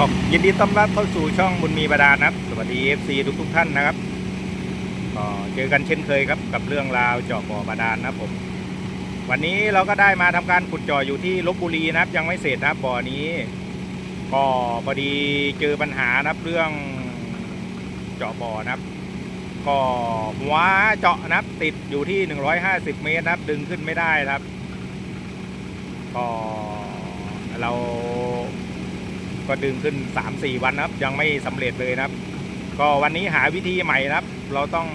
ก็ยินดีต้อนรับเข้าสู่ช่องบุญมีบาดาลนะครับ สวัสดี FC ทุกทุกท่านนะครับก็เจอกันเช่นเคยครับกับเรื่องราวเจาะบ่อบาดาลนะครับผม วันนี้เราก็ได้มาทำการขุดเจาะอยู่ที่ลบบุรีนะครับ ยังไม่เสร็จนะครับบ่อนี้ ก็พอดีเจอปัญหานะครับเรื่องเจาะบ่อนะครับ ก็หัวเจาะนะครับติดอยู่ที่ 150 เมตรนะครับ ดึงขึ้นไม่ได้นะครับ ก็เรา ก็ดึงขึ้น 3-4 วันนะครับ ยังไม่สำเร็จเลยนะครับ ก็วันนี้หาวิธีใหม่นะครับ เราต้อง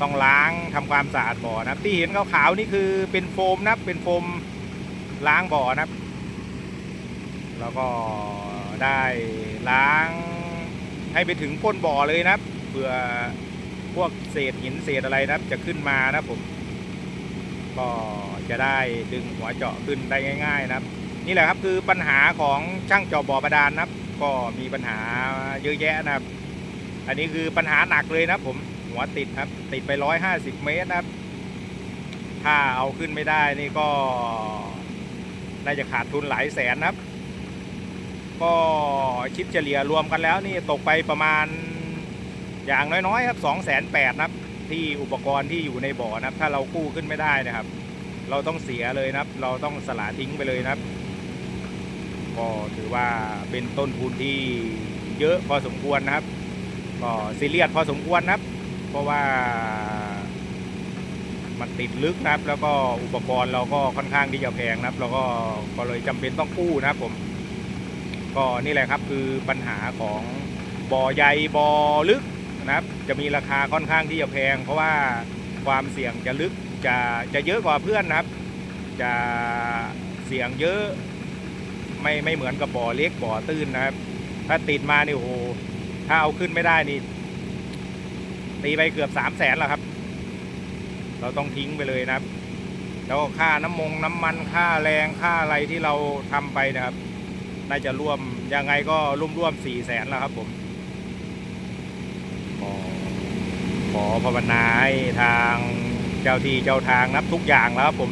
ต้องล้างทำความสะอาดบ่อนะครับ ที่เห็นขาวๆนี่คือเป็นโฟมนะครับ เป็นโฟมล้างบ่อนะครับ แล้วก็ได้ล้างให้ไปถึงก้นบ่อเลยนะครับเผื่อพวกเศษหินเศษอะไรนะครับ จะขึ้นมานะผม ก็จะได้ดึงหัวเจาะขึ้นได้ง่าย ๆ นะครับ นี่แหละครับคือปัญหาของช่างเจาะบ่อบาดาลนะครับ ก็มีปัญหาเยอะแยะนะครับ อันนี้คือปัญหาหนักเลยนะผมหัวติดครับ ติดไปร้อยห้าสิบเมตรนะครับ ถ้าเอาขึ้นไม่ได้นี่ก็น่าจะขาดทุนหลายแสนนะครับ ก็คิดเฉลี่ยรวมกันแล้วนี่ตกไปประมาณอย่างน้อยๆครับสองแสนแปดนะครับ ที่อุปกรณ์ที่อยู่ในบ่อนะครับ ถ้าเรากู้ขึ้นไม่ได้นะครับ เราต้องเสียเลยนะครับ เราต้องสละทิ้งไปเลยนะครับ ก็ถือว่าเป็นต้นทุนที่เยอะพอสมควรนะครับ ก็ซีเรียสพอสมควรนะครับ เพราะว่ามันติดลึกนะครับ แล้วก็อุปกรณ์เราก็ค่อนข้างที่จะแพงนะครับ แล้วก็ก็เลยจำเป็นต้องกู้นะครับผม ก็นี่แหละครับคือปัญหาของบ่อใหญ่บ่อลึกนะครับ จะมีราคาค่อนข้างที่จะแพง เพราะว่าความเสี่ยงจะลึกจะจะเยอะกว่าเพื่อนนะครับ จะเสี่ยงเยอะ ไม่ไม่เหมือนกับบ่อเล็กบ่อตื้นนะครับ ถ้าติดมานี่โอ้โหถ้าเอาขึ้นไม่ได้นี่ตีไปเกือบสามแสนแล้วครับ เราต้องทิ้งไปเลยนะครับ แล้วค่าน้ำมงน้ำมันค่าแรงค่าอะไรที่เราทำไปนะครับ น่าจะร่วมยังไงก็ร่วมร่วมสี่แสนแล้วครับผมขอภาวนาให้ทางเจ้าที่เจ้าทางนับทุกอย่างแล้วครับผม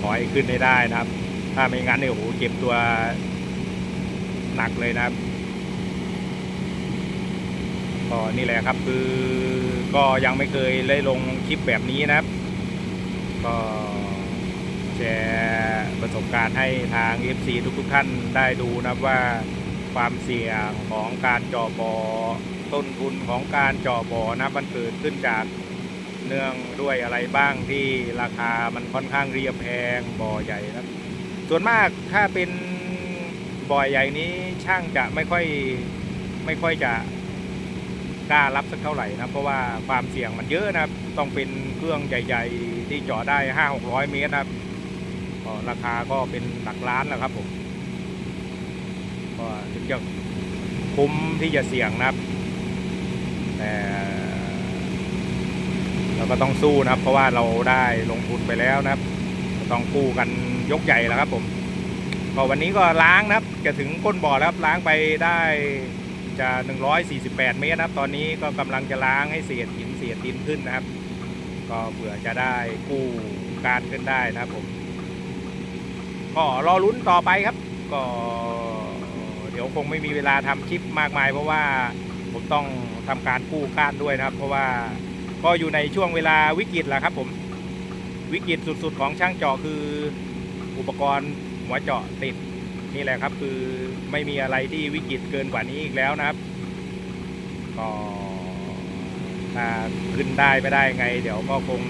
ขอให้ขึ้นให้ได้นะครับ ถ้าไม่งั้นเนี่ยโอ้โหเก็บตัวหนักเลยนะครับก็นี่แหละครับคือก็ยังไม่เคยได้ลงคลิปแบบนี้นะครับ ก็แชร์ประสบการณ์ให้ทาง FC ทุกๆท่านได้ดูนะครับว่าความเสี่ยงของการจาะบ่อต้นทุนของการจาะบ่อนะมันเกิดขึ้นจาก เนื่องด้วยอะไรบ้างที่ราคามันค่อนข้างเรียบแพงบ่อใหญ่นะครับ ส่วนมากถ้าเป็นบ่อใหญ่นี้ช่างจะไม่ค่อยไม่ค่อยจะกล้ารับสักเท่าไหร่นะเพราะว่าความเสี่ยงมันเยอะนะครับ ต้องเป็นเครื่องใหญ่ ๆ ที่จาะได้ห้าหกร้อยเมตรนะครับราคาก็เป็นหลักล้านแล้วครับผมก็ถึงจะคุ้มที่จะเสี่ยงนะครับ แต่ เราก็ต้องสู้นะครับ เพราะว่าเราได้ลงทุนไปแล้วนะครับต้องกู้กันยกใหญ่แล้วครับ ผมก็วันนี้ก็ล้างนะครับ จะถึงก้นบ่อแล้วครับล้างไปได้จะ 148 เมตรนะครับ ตอนนี้ก็กำลังจะล้างให้เศษหินเศษดินขึ้นนะครับ ก็เผื่อจะได้กู้การขึ้นได้นะครับผมก็รอลุ้นต่อไปครับ ก็ เดี๋ยวคงไม่มีเวลาทำคลิปมากมาย เพราะว่าผมต้องทำการกู้การด้วยนะครับ เพราะว่า ก็อยู่ในช่วงเวลาวิกฤตแหละครับผมวิกฤตสุดๆ ของช่างเจาะคืออุปกรณ์หัวเจาะติดนี่แหละครับคือไม่มีอะไรที่วิกฤตเกินกว่านี้อีกแล้วนะครับก็ถ้าขึ้นได้ไม่ได้ไง เดี๋ยวก็คง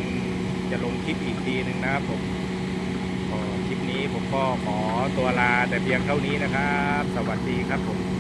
จะลงคลิปอีกทีหนึ่งนะครับผมคลิปนี้ผมก็ขอตัวลาแต่เพียงเท่านี้นะครับ สวัสดีครับผม